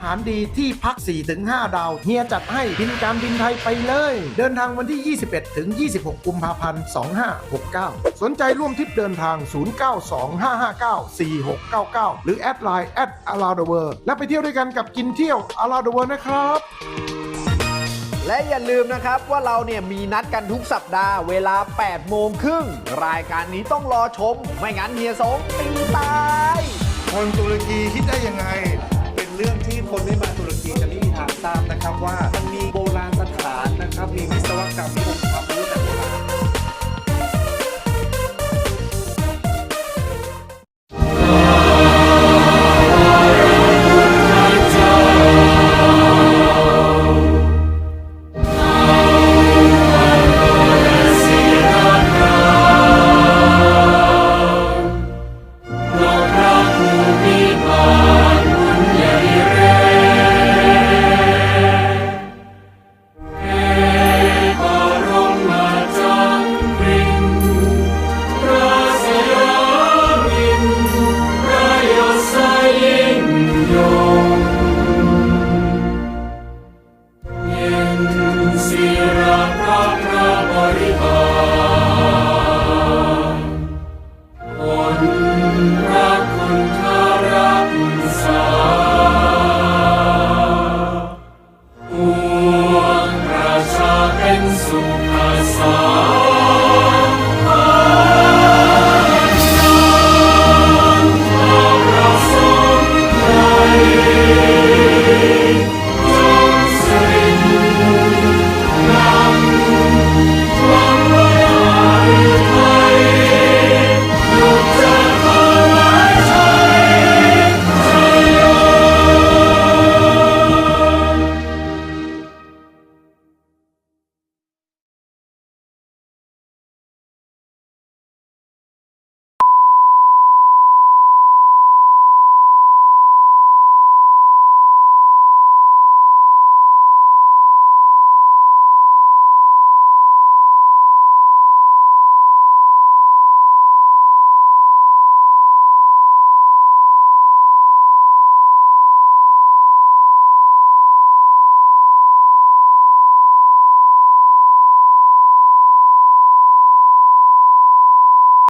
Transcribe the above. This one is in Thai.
อาหารดีที่พัก 4-5 ดาว เฮียจัดให้บินการบินไทยไปเลย เดินทางวันที่ 21 ถึง 26 กุมภาพันธ์ 2569 สนใจร่วมทริปเดินทาง 0925594699 หรือแอดไลน์ at a l o u d w o r l d และไปเที่ยวด้วยกันกับกินเที่ยว a l o u d w o r l d นะครับและอย่าลืมนะครับว่าเราเนี่ยมีนัดกันทุกสัปดาห์เวลา 8 โมงครึ่ง รายการนี้ต้องรอชม ไม่งั้นเฮียสงตีตาย คนตุรกีคิดได้ยังไง เป็นเรื่องที่ค นะครับว่ามีโบราณสถานนะครับ มีวิศวกรรม็นสุภาษา